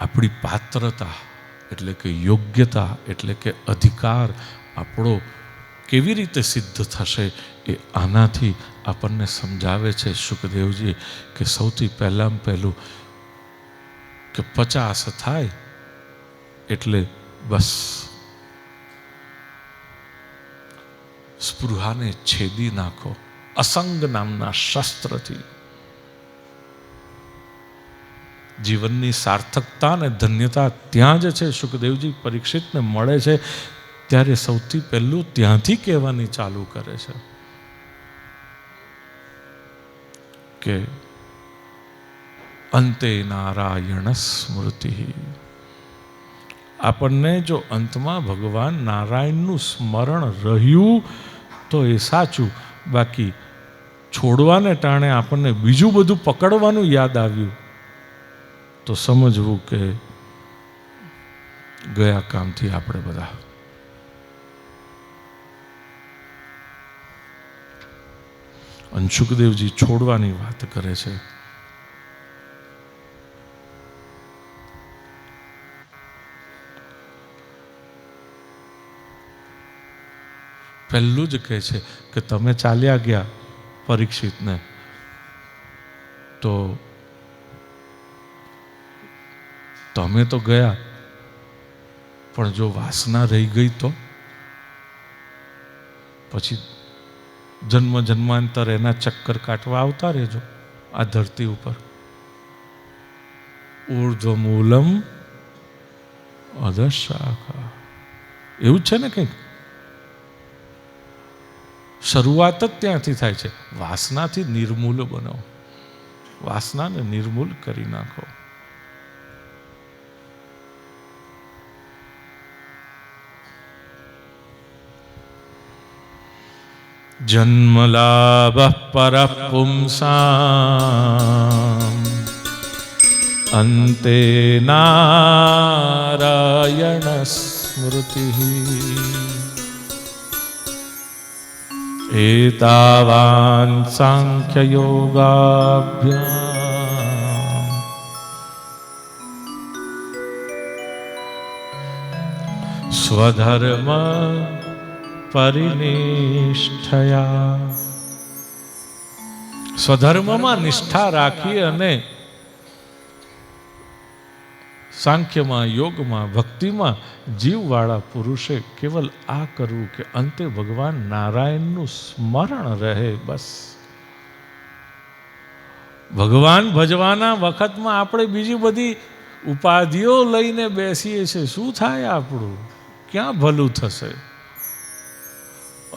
આપણી પાત્રતા એટલે કે યોગ્યતા એટલે કે અધિકાર આપણો કેવી રીતે સિદ્ધ થશે એ આનાથી આપણને સમજાવે છે સુખદેવજી કે સૌથી પહેલાં પહેલું કે પચાસ થાય એટલે બસ. સ્પૃહાને છેદી નાખો. અસંગ નામના શસ્ત્રથી. જીવનની સાર્થકતા અને ધન્યતા ત્યાં જ છે. સુખદેવજી પરીક્ષિતને મળે છે ત્યારે સૌથી પહેલું ત્યાંથી કહેવાની ચાલુ કરે છે કે અંતે નારાયણ સ્મૃતિ. આપણને જો અંતમાં ભગવાન નારાયણનું સ્મરણ રહ્યું તો એ સાચું. બાકી છોડવાને ટાણે આપણને બીજું બધું પકડવાનું યાદ આવ્યું. તો સમજવું કે ગયા કામથી આપણે બધા. અને છોડવાની વાત કરે છે. પહેલું જ કહે છે કે તમે ચાલ્યા ગયા પરીક્ષિતને, તો તમે તો ગયા, પણ જો વાસના રહી ગઈ તો? પછી જન્મ જન્માંતર એના ચક્કર કાટવા આવતા રહેજો, આ ધરતી ઉપર. ઉર્ધ્વમૂલમ અધશાખા. એવું છે ને કંઈક? શરૂઆત જ ત્યાંથી થાય છે. વાસનાથી નિર્મૂલ બનો વાસનાને નિર્મૂલ કરી નાખો. જન્મલાભ પર પુંસામ અંતે નારાયણ સ્મૃતિ એતાવાન સાંખ્યયોગાભ્યામ સ્વધર્મ પરિનિષ્ઠયા સ્વધર્મમાં નિષ્ઠા રાખી અને સાંખ્યમાં યોગમાં ભક્તિમાં જીવવાળા પુરુષે કેવલ આ કરવું કે અંતે ભગવાન નારાયણનું સ્મરણ રહે બસ ભગવાન ભજવાના વખતમાં આપણે બીજી બધી ઉપાધિઓ લઈને બેસીએ છીએ શું થાય આપણું ક્યાં ભલું થશે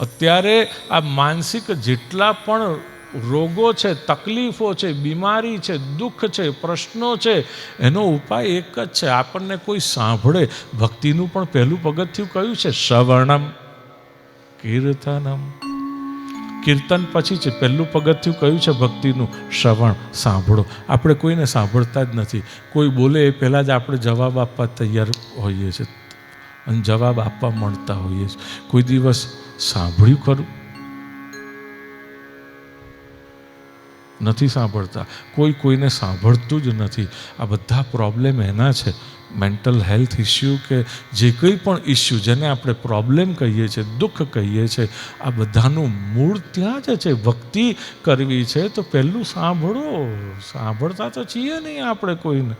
અત્યારે આ માનસિક જેટલા પણ રોગો છે, તકલીફો છે, બીમારી છે, દુઃખ છે, પ્રશ્નો છે, એનો ઉપાય એક જ છે. આપણને કોઈ સાંભળે. ભક્તિનું પણ પહેલું પગથિયું કયું છે? શ્રવણમ, કીર્તનમ. કીર્તન પછી છે પહેલું પગથિયું કયું છે ભક્તિનું? શ્રવણ. સાંભળો. આપણે કોઈને સાંભળતા જ નથી. કોઈ બોલે એ પહેલાં જ આપણે જવાબ આપવા તૈયાર હોઈએ છીએ. અને જવાબ આપવા મળતા હોઈએ છીએ. કોઈ દિવસ સાંભળ્યું ખરું? નથી સાંભળતા. કોઈ કોઈને સાંભળતું જ નથી. આ બધા પ્રોબ્લેમ એના છે. મેન્ટલ હેલ્થ ઇસ્યુ કે જે કંઈ પણ ઇસ્યુ જેને આપણે પ્રોબ્લેમ કહીએ છીએ, દુઃખ કહીએ છીએ, આ બધાનું મૂળ ત્યાં જ છે. ભક્તિ કરવી છે તો પહેલું સાંભળો. સાંભળતા તો છીએ નહીં આપણે કોઈને.